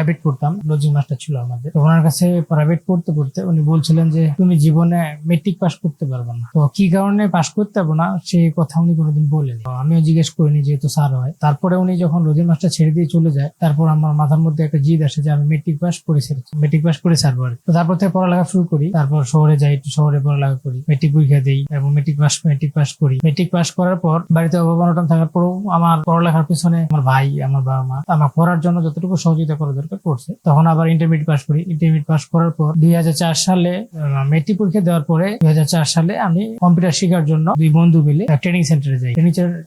Private পড়তাম lodging master ছিল আমাদের। ওনার কাছে প্রাইভেট পড়তে পড়তে উনি বলছিলেন যে, তুমি জীবনে মেট্রিক পাস করতে পারবে না। তো কি কারণে পাস করতে পারব না সেই কথা উনি কোনোদিন বলেনি আমিও জিজ্ঞেস করিনি যেহেতু স্যার হয়। তারপরে উনি যখন লজিং মাস্টার ছেড়ে দিয়ে চলে যায়, তারপর আমার মাথার মধ্যে একটা জিদ আসে যে, আমি মেট্রিক পাস করে ছেড়েছি মেট্রিক পাস করে ছাড়বো আর তো তারপর থেকে পড়ালেখা শুরু করি, তারপর শহরে যাই, একটু শহরে পড়ালেখা করি মেট্রিক পরীক্ষা দিই, এবং মেট্রিক পাস মেট্রিক পাস করি। মেট্রিক পাস করার পর বাড়িতে অভাব অনটন থাকার পরেও আমার পড়ালেখার পিছনে আমার ভাই, আমার বাবা মা আমার পড়ার জন্য যতটুকু সহযোগিতা করা দরকার করছে। তখন আবার ইন্টারমিডিয়েট পাস করি। ইন্টারমিডিয়েট পাস করার পর দুই সালে মেট্রিক পরীক্ষা দেওয়ার পরে দুই সালে আমি কম্পিউটার শেখার জন্য দুই বন্ধু মিলে ট্রেনিং সেন্টারে যাই।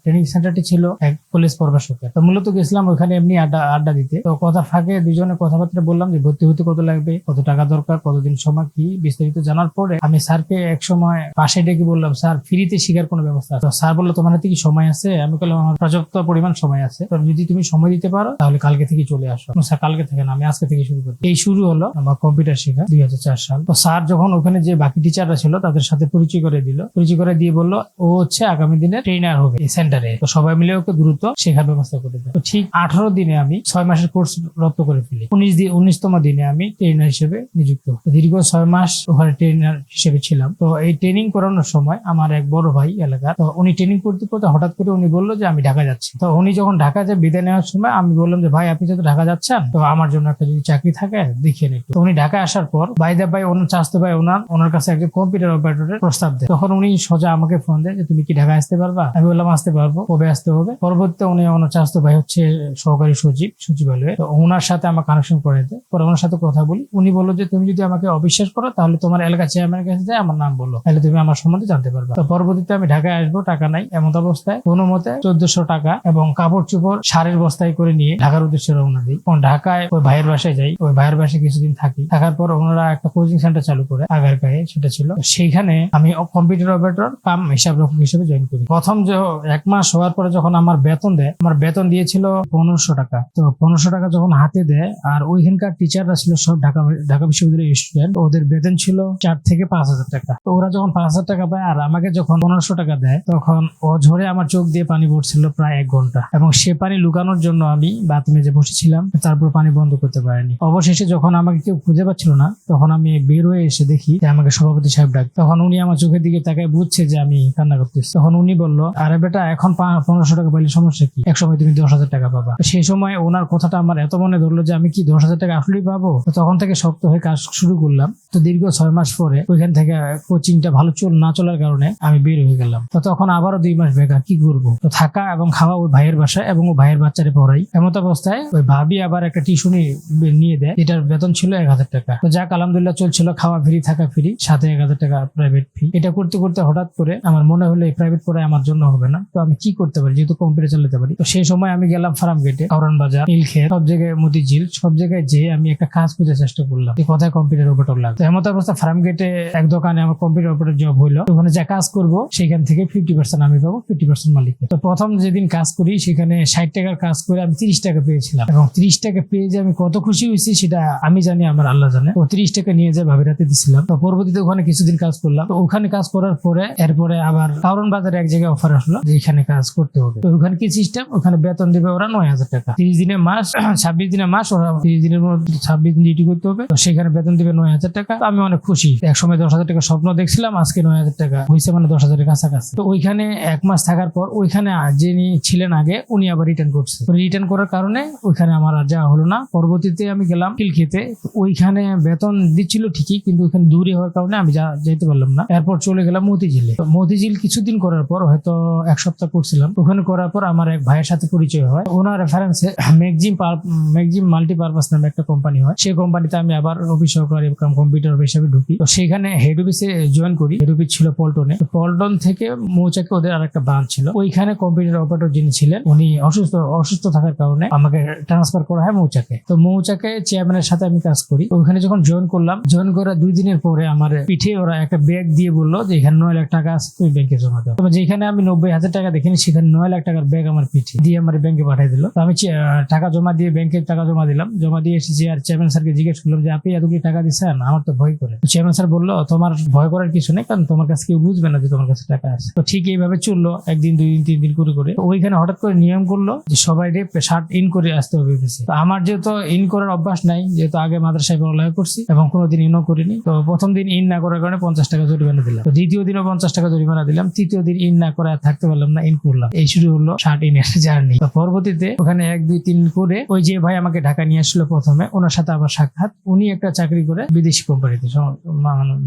ট্রেনিং সেন্টারটি ছিল এক কলেজ প্রভাষকের তো মূলত গেছিলাম ওখানে এমনি আড্ডা আড্ডা দিতে। তো কথা ফাঁকে দুজনে কথাবার্তা বললাম যে ভর্তি হতে কত লাগবে, কত টাকা দরকার, কতদিন সময়, কি বিস্তারিত জানার পরে আমি স্যারকে এক সময় পাশে ডেকে বললাম, স্যার ফ্রিতে শেখার কোনো ব্যবস্থা আছে?" স্যার বলল, তোমার হাতে কি সময় আছে? আমি বললাম, আমার পর্যাপ্ত পরিমাণ সময় আছে। তো যদি তুমি সময় দিতে পারো, তাহলে কালকে থেকে চলে আসো। স্যার কালকে থেকে আমি আজকে থেকে শুরু করি এই শুরু হলো আমার কম্পিউটার শেখা দুই সাল। তো স্যার যখন ওখানে যে বাকি টিচাররা ছিল, তাদের সাথে পরিচয় করে দিল। পরিচয় করে দিয়ে বলল, ও হচ্ছে আগামী দিনে ট্রেনার হবে এই সেন্টারে তো সবাই মিলে ওকে দ্রুত শেখার ব্যবস্থা করে দেয় তো ঠিক আঠারো দিনে আমি ছয় মাসের কোর্স রপ্ত করে ফেলি। উনিশ দিন উনিশতম দিনে আমি ট্রেনার হিসেবে নিযুক্ত। দীর্ঘ ছয় মাস ওখানে ট্রেনার হিসেবে ছিলাম। তো এই ট্রেনিং করানোর সময় আমার এক বড় ভাই এলাকা তো উনি ট্রেনিং করতে করতে হঠাৎ করে উনি বলল যে, আমি ঢাকা যাচ্ছি। তো উনি যখন ঢাকা যে বিদায় নেওয়ার সময় আমি বললাম যে, ভাই, আপনি যেহেতু ঢাকা যাচ্ছেন? তো আমার জন্য একটা যদি চাকরি থাকে, দেখিয়ে একটু। উনি ঢাকা আসার পর বাইদা ভাই ওনার চাষতে ভাই ওনার ওনার কাছে একজন কম্পিউটার অপারেটরের প্রস্তাব দেয়। তখন উনি সোজা আমাকে ফোন দেয় যে, তুমি কি ঢাকা আসতে পারবা? আমি বললাম, আসতে পারব। কবে আসতে হবে? পরবর্তীতে উনি ওনার চাষতে ভাই হচ্ছে সহকারী সচিব, সচিবালয়ে। তো ওনার সাথে আমার কানেকশন করে দেয়। পরে ওনার সাথে কথা বলি। উনি বলল যে, তুমি যদি আমাকে অবিশ্বাস করো, তাহলে তোমার এলাকা চেয়ারম্যানের কাছে যায় আমার নাম বলো। তাহলে তুমি আমার সম্বন্ধে জানতে পারবে। তো পরবর্তীতে আমি ঢাকায় আসব, টাকা নাই, এমন অবস্থায়। কোনো মতে চোদ্দশো টাকা এবং কাপড় চোপড় সারের বস্তায় করে নিয়ে ঢাকার উদ্দেশ্যে রওনা দিই। এবং ঢাকায় ওই ভাইয়ের বাসায় যাই ওই ভাইয়ের বাসায় কিছুদিন থাকি। থাকার পর ওনারা একটা কোচিং সেন্টার চালু করে, আগার গায়ে সেটা ছিল। সেইখানে আমি কম্পিউটার অপারেটর কাম হিসাব রক্ষক হিসেবে জয়েন করি। প্রথম যে এক মাস হওয়ার পরে যখন আমার বেতন দেয়, আমার বেতন দিয়েছিল পনেরোশো টাকা। তো পনেরোশো টাকা যখন হাতে দেয়, আর ওইখানকার টিচাররা ছিল সব ঢাকা ঢাকা বিশ্ববিদ্যালয়ের স্টুডেন্ট ওদের বেতন ছিল চার থেকে পাঁচ হাজার টাকা। তো ওরা যখন পাঁচ হাজার টাকা পায়, আর আমাকে যখন পনেরোশো টাকা দেয়, তখন ও ঝরে আমার চোখ দিয়ে পানি পড়ছিল প্রায় এক ঘণ্টা। এবং সে পানি লুকানোর জন্য আমি বাথরুমে যে বসেছিলাম, তারপর পানি বন্ধ করতে পারিনি। অবশেষে যখন আমাকে কেউ খুঁজে পাচ্ছিল না, তখন আমি বের হয়ে এসে দেখি যে আমাকে সভাপতি সাহেব ডাক। তখন উনি আমার চোখের দিকে তাকায় বুঝছে যে আমি কান্না করতেছি। তখন উনি বলল, আরে বেটা, এখন পনেরোশো টাকা পাইলে সমস্যা কি? এক সময় তুমি দশ হাজার টাকা পাবা। সেই সময় ওনার কথাটা আমার এত মনে ধরলো যে আমি কি দশ হাজার টাকা আসলেই পাবো? তখন থেকে শক্ত হয়ে কাজ শুরু করলাম। তো দীর্ঘ ছয় মাস পরে ওইখান থেকে কোচিংটা ভালো চল না চলার কারণে আমি বের হয়ে গেলাম। তো তখন আবারও দুই মাস বেকার, কি করব? তো থাকা এবং খাওয়া ওই ভাইয়ের বাসায় এবং ও ভাইয়ের বাচ্চারে পড়াই। এমত অবস্থায় ওই ভাবি আবার একটা টিউশনি নিয়ে দেয়। এটার বেতন ছিল এক হাজার টাকা। তো যাক, আলহামদুলিল্লাহ চলছিল, খাওয়া ফ্রি, থাকা ফ্রি, সাথে এক হাজার টাকা প্রাইভেট ফি এটা করতে করতে হঠাৎ করে আমার মনে হলো, এই প্রাইভেট পড়ায় আমার জন্য হবে না। তো আমি কি করতে পারি? যেহেতু কম্পিউটার চালাতে পারি। তো সেই সময় আমি গেলাম ফার্ম গেটে কারণ বাজার, নীলক্ষেত, সব জায়গায় মতিঝিল সব জায়গায় যেয়ে আমি একটা কাজ খুঁজে চেষ্টা করলাম। এই কথায় কম্পিউটার অপারেটর লাগবে তো এমত অবস্থা ফার্ম গেটে এক দোকানে আমার কম্পিউটার অপারেটর জব হইল। ওখানে যা কাজ করব, সেখান থেকে ফিফটি পার্সেন্ট আমি পাবো ফিফটি পার্সেন্ট মালিক তো প্রথম যেদিন কাজ করি, সেখানে ষাট টাকার কাজ করে আমি তিরিশ টাকা পেয়েছিলাম। এবং তিরিশ টাকা পেয়ে যে আমি কত খুশি হয়েছি সেটা আমি জানি, আমার আল্লাহ জানে। তিরিশ টাকা নিয়ে যে ভাবি রাতে দিছিলাম। তো পরবর্তীতে ওখানে কিছুদিন কাজ করলাম। ওখানে কাজ করার পরে, এরপরে আবার কারণ বাজারে এক জায়গায় অফার আসলো যে এখানে কাজ করতে হবে। তো ওখানে কি সিস্টেম ওখানে বেতন দিবে ওরা নয় হাজার টাকা। তিরিশ দিনে মাস, ছাব্বিশ দিনে মাস, ওরা তিরিশ দিনের মধ্যে ছাব্বিশ দিন ডিউটি করতে হবে। তো সেখানে বেতন দিবে নয় হাজার টাকা। আমি অনেক খুশি। এক সময় দশ হাজার টাকা স্বপ্ন দেখছিলাম, আজকে নয় হাজার টাকা। হয়েছে মানে দশ হাজারের কাছাকাছি। তো ওইখানে এক মাস থাকার পর, ওইখানে যিনি ছিলেন আগে, উনি আবার রিটার্ন করছে। রিটার্ন করার কারণে ওইখানে আমার আর যাওয়া হলো না। পরবর্তীতে আমি গেলাম খিলখিতে ওইখানে বেতন দিচ্ছিল ঠিকই, কিন্তু ওইখানে দূরে হওয়ার কারণে আমি যা যেতে পারলাম না। এরপর চলে গেলাম মতিঝিলে। মতিঝিল কিছুদিন করার পর, হয়তো এক সপ্তাহ করছিলাম, ওখানে করার পর আমার এক ভাইয়ের সাথে পরিচয় হয়। ওনার রেফারেন্সে ম্যাগজিম ম্যাগজিম মাল্টিপারপাস নামে একটা কোম্পানি হয়। সেই কোম্পানিতে আমি আবার অফিস সহকারী কম্পিউটার হিসেবে ঢুকি। তো সেখানে হেড অফিসে জয়েন করি। হেড অফিস ছিল পল্টনে। পল্টন থেকে মৌচাকে ওদের আর একটা ব্রাঞ্চ ছিল। ওইখানে কম্পিউটার অপারেটর যিনি ছিলেন, উনি অসুস্থ অসুস্থ থাকার কারণে আমাকে ট্রান্সফার করা হয় মৌচাকে। তো মৌচাকে চেয়ারম্যানের সাথে আমি কাজ করি। তো ওইখানে যখন জয়েন করলাম জয়েন করার দুই দিনের পরে আমার পিঠে ওরা একটা ব্যাগ দিয়ে বলল যে, এখানে নয় লাখ টাকা আছে, তুমি ব্যাংকে জমা দাও। যেখানে আমি নব্বই হাজার টাকা দেখিনি, সেখানে নয় লাখ টাকার ব্যাগ আমার পিঠে দিয়ে আমার ব্যাংকে পাঠিয়ে দিল। তো আমি টাকা জমা দিয়ে ব্যাংকে টাকা জমা দিলাম। জমা দিয়ে এসেছি আর চেয়ারম্যান স্যারকে জিজ্ঞেস করলাম যে, আপনি এতগুলি টাকা দিচ্ছেন? আমার তো ভয় করে। চেয়ারম্যান স্যার বলল, তোমার ভয় করার কিছু নেই, কারণ তোমার কাছে কেউ বুঝবে না যে তোমার কাছে টাকা আছে। তো ঠিক এইভাবে চলল, একদিন, দুই দিন, তিন দিন করে করে। ওইখানে হঠাৎ করে নিয়ম করল যে, সবাই রে শার্ট ইন করে আসতে হবে আমার যেহেতু তো ইন করার অভ্যাস নাই, যেহেতু আগে মাদ্রাসায় পড়ালেখা করছি এবং কোনোদিন ইনও করিনি। তো প্রথম দিন ইন না করার কারণে পঞ্চাশ টাকা জরিমানা দিলাম। তো দ্বিতীয় দিনও পঞ্চাশ টাকা জরিমানা দিলাম, তৃতীয় দিন ইন না করে থাকতে পারলাম না, ইন করলাম। এই শুরু হলো ষাট ইনের জার্নি। তো পরবর্তীতে ওখানে এক, দুই, তিন করে ওই যে ভাই আমাকে ঢাকা নিয়ে আসলো প্রথমে, ওনার সাথে আবার সাক্ষাৎ। উনি একটা চাকরি করে বিদেশি কোম্পানিতে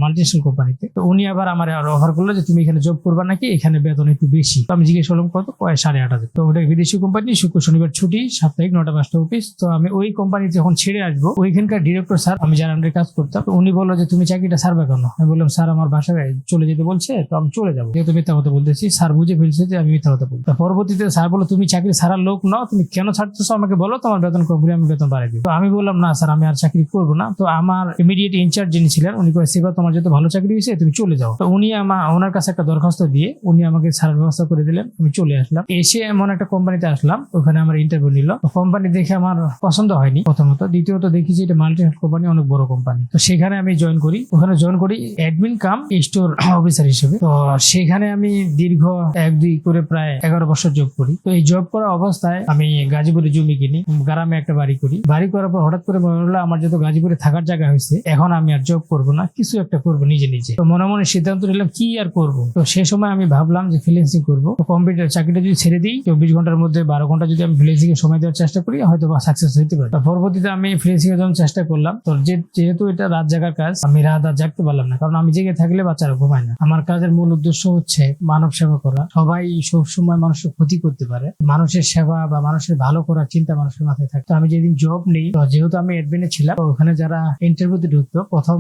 মাল্টিনেশনাল কোম্পানিতে। তো উনি আবার আমার অফার করল যে, তুমি এখানে জব করবা নাকি? এখানে বেতন একটু বেশি। তো আমি জিজ্ঞেস করলাম, কত? কয়, সাড়ে আট হাজার। তো ওটা বিদেশি কোম্পানি, শুক্র, শনিবার ছুটি, সাপ্তাহিক নটা পাঁচটা অফিস। তো আমি ওই কোম্পানি যখন ছেড়ে আসব, ওইখানকার ডিরেক্টর স্যার আমি আন্ডারে কাজ করতাম। উনি বলল যে, তুমি চাকরিটা ছাড়বে কেন? আমি বললাম, স্যার, আমার বাসায় চলে যেতে বলছে, তো আমি চলে যাব। যেহেতু মিথ্যা কথা বলতেছি, স্যার বুঝে ফেলছে যে আমি মিথ্যা কথা বলছি। তো পরবর্তীতে স্যার বলল, তুমি চাকরি ছাড়ার লোক নাও, তুমি কেন ছাড়তেছো আমাকে বলো, তোমার বেতন কম করে আমি বেতন বাড়াই দিই তো আমি বললাম, না স্যার, আমি আর চাকরি করব না। তো আমার ইমিডিয়েট ইনচার্জ যিনি ছিলেন, উনি কয়ে, সেবা, তোমার যত ভালো চাকরি হয়েছে, তুমি চলে যাও। তো উনি আমার ওনার কাছে একটা দরখাস্ত দিয়ে উনি আমাকে সারার ব্যবস্থা করে দিলেন, আমি চলে আসলাম। এসে এমন একটা কোম্পানিতে আসলাম, ওখানে আমার ইন্টারভিউ নিল। কোম্পানি দেখে আমার পছন্দ হয়নি প্রথমত। দ্বিতীয়ত দেখি যে এটা মাল্টি কোম্পানি অনেক বড় কোম্পানি তো সেখানে আমি জয়েন করি। ওখানে জয়েন করি অ্যাডমিন কাম স্টোর অফিসার হিসেবে। তো সেখানে আমি দীর্ঘ এক, দুই করে প্রায় এগারো বছর জব করি। তো এই জব করা অবস্থায় আমি গাজীপুরে জমি কিনি, গ্রামে একটা বাড়ি করি। বাড়ি করার পর হঠাৎ করে মনে হলো আমার যেহেতু গাজীপুরে থাকার জায়গা হয়েছে, এখন আমি আর জব করব না, কিছু একটা করব নিজে নিজে। তো মনে মনে সিদ্ধান্ত নিলাম, কি আর করব? তো সে সময় আমি ভাবলাম যে ফ্রিল্যান্সিং করব। কম্পিউটার চাকরিটা যদি ছেড়ে দিই, চব্বিশ ঘণ্টার মধ্যে বারো ঘণ্টা যদি আমি ফ্রিল্যান্সিং এর সময় দেওয়ার চেষ্টা করি হয়তো বা সাকসেস হতে পারে পরবর্তীতে আমি ফ্রিল্যান্সিং এর জন্য চেষ্টা করলাম। তো যেহেতু এটা রাত জাগার কাজ, আমি রাত আর জাগতে পারলাম না। কারণ আমি জেগে থাকলে বাচ্চারা ঘুমায় না। আমার কাজের মূল উদ্দেশ্য হচ্ছে মানব সেবা করা। সবাই সব সময় মানুষের ক্ষতি করতে পারে। মানুষের সেবা বা মানুষের ভালো করার চিন্তা মানুষের মাথায় থাকে। তো আমি যেদিন জব নেই, তো যেহেতু আমি অ্যাডমিনে ছিলাম ওখানে যারা ইন্টারভিউতে ঢুকতো, প্রথম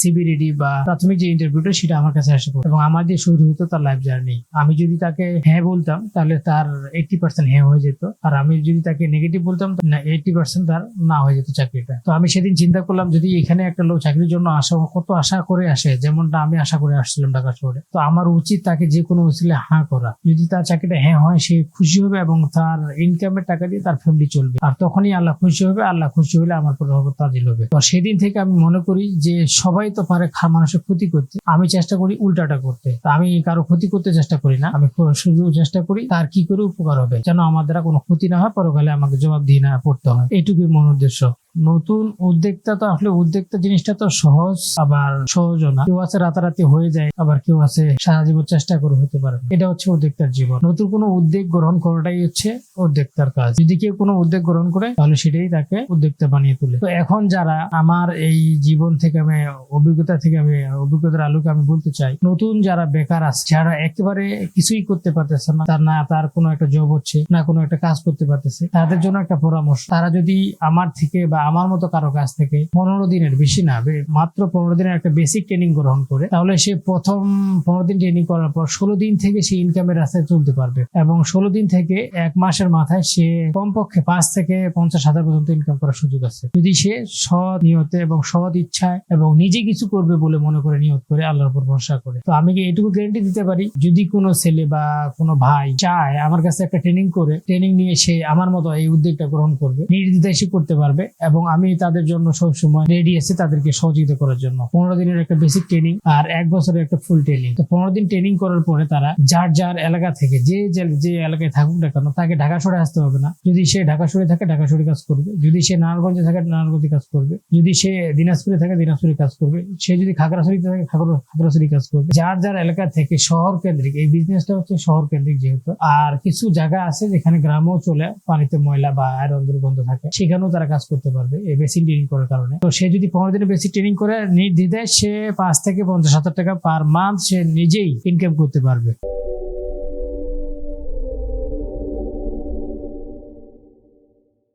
সিবিডিডি বা প্রাথমিক যে ইন্টারভিউটা সেটা আমার কাছে আসে। এবং আমার যে শুরু হতো, তার লাইফ জার্নি আমি যদি তাকে হ্যাঁ বলতাম, তাহলে তার এইটি পার্সেন্ট হ্যাঁ হয়ে যেত। আর আমি যদি তাকে নেগেটিভ বলতাম না এইটি পার্সেন্ট তার না হয়ে যেত চাকরিটা। তো আমি সেদিন চিন্তা করলাম, যদি এখানে একটা লোক চাকরির জন্য আশা কত আশা করে আসে? যেমনটা আমি আশা করে আসছিলাম ঢাকা শহরে। তো আমার উচিত তাকে যে কোনো উচিলে হ্যাঁ করা। যদি তার চাকরিটা হ্যাঁ হয়, সে খুশি হবে এবং তার ইনকামের টাকা দিয়ে তার ফ্যামিলি চলবে। আর তখনই আল্লাহ খুশি হবে, আল্লাহ খুশি হলে আমার পর তাজিল হবে। তো সেদিন থেকে আমি মনে করি যে সবাই তো পারে খা- মানুষের ক্ষতি করতে। আমি চেষ্টা করি উল্টাটা করতে। আমি কারও ক্ষতি করতে চেষ্টা করি না। আমি শুধু চেষ্টা করি তার কি করে উপকার হবে? যেন আমার দ্বারা কোনো ক্ষতি না হয়, পরকালে আমাকে জবাব দিয়ে না পড়তে হয়। এইটুকুই মন উদ্দেশ্য নতুন উদ্যোক্তা তো আসলে উদ্যোক্তা জিনিসটা তো সহজ, আবার সহজও না। কেউ আছে রাতারাতি হয়ে যায়, আবার কেউ আছে সারা জীবন চেষ্টা করে হতে পারে এটা হচ্ছে উদ্যোক্তার জীবন। নতুন কোনো উদ্যোগ গ্রহণ করাটাই হচ্ছে উদ্যোক্তার কাজ। যদি কেউ কোনো উদ্যোগ গ্রহণ করে, তাহলে সেটাই তাকে উদ্যোক্তা বানিয়ে তোলে। তো এখন যারা আমার এই জীবন থেকে আমি, অভিজ্ঞতা থেকে আমি, অভিজ্ঞতার আলোকে আমি বলতে চাই, নতুন যারা বেকার আছে, যারা একেবারে কিছুই করতে পারতেছে না, তার না, তার কোনো একটা জব হচ্ছে, না কোনো একটা কাজ করতে পারতেছে, তাদের জন্য একটা পরামর্শ। তারা যদি আমার থেকে বা আমার মতো কারও কাছ থেকে পনেরো দিনের, বেশি না মাত্র পনেরো দিনের একটা বেসিক ট্রেনিং গ্রহণ করে, তাহলে সে প্রথম পনেরো দিন ট্রেনিং করার পর ষোলো দিন থেকে সে ইনকামের রাস্তায় চলতে পারবে এবং ষোলো দিন থেকে এক মাসের মাথায় সে কমপক্ষে পাঁচ থেকে পঞ্চাশ হাজার পর্যন্ত ইনকাম করার সুযোগ আছে। যদি সে সৎ নিয়তে এবং সৎ ইচ্ছায় এবং নিজে কিছু করবে বলে মনে করে নিয়ত করে আল্লাহর উপর ভরসা করে। তো আমি কি এটুকু গ্যারেন্টি দিতে পারি? যদি কোনো ছেলে বা কোনো ভাই চায় আমার কাছে একটা ট্রেনিং করে ট্রেনিং নিয়ে সে আমার মতো এই উদ্যোগটা গ্রহণ করবে, নির্দ্বিধায় করতে পারবে এবং আমি তাদের জন্য সবসময় রেডি আছি তাদেরকে সহযোগিতা করার জন্য। পনেরো দিনের একটা বেসিক ট্রেনিং আর এক বছরের একটা ফুল ট্রেনিং তো পনেরো দিন ট্রেনিং করার পরে তারা যার যার এলাকা থেকে যে যে- এলাকায় থাকুক না কেন, তাকে ঢাকা সরে আসতে হবে না। যদি সে ঢাকা সরে থাকে, ঢাকা সরে কাজ করবে। যদি সে নারায়ণগঞ্জে থাকে, নারায়ণগঞ্জে কাজ করবে। যদি সে দিনাজপুরে থাকে, দিনাজপুরে কাজ করবে। সে যদি খাগড়াছড়িতে থাকে, খাগড়া- খাগড়াছড়ি কাজ করবে। যার যার এলাকা থেকে শহর কেন্দ্রিক, এই বিজনেসটা হচ্ছে শহর কেন্দ্রিক যেহেতু। আর কিছু জায়গা আছে যেখানে গ্রামেও চলে, পানিতে ময়লা বা আয়রন দুর্গন্ধ থাকে, সেখানেও তারা কাজ করতে পারবে এই বেসিক ট্রেনিং করার কারণে। তো সে যদি পনেরো দিনের বেসিক ট্রেনিং করে নির্দ্বিধায় সে পাঁচ থেকে পঞ্চাশ হাজার টাকা পার মান্থ সে নিজেই ইনকাম করতে পারবে।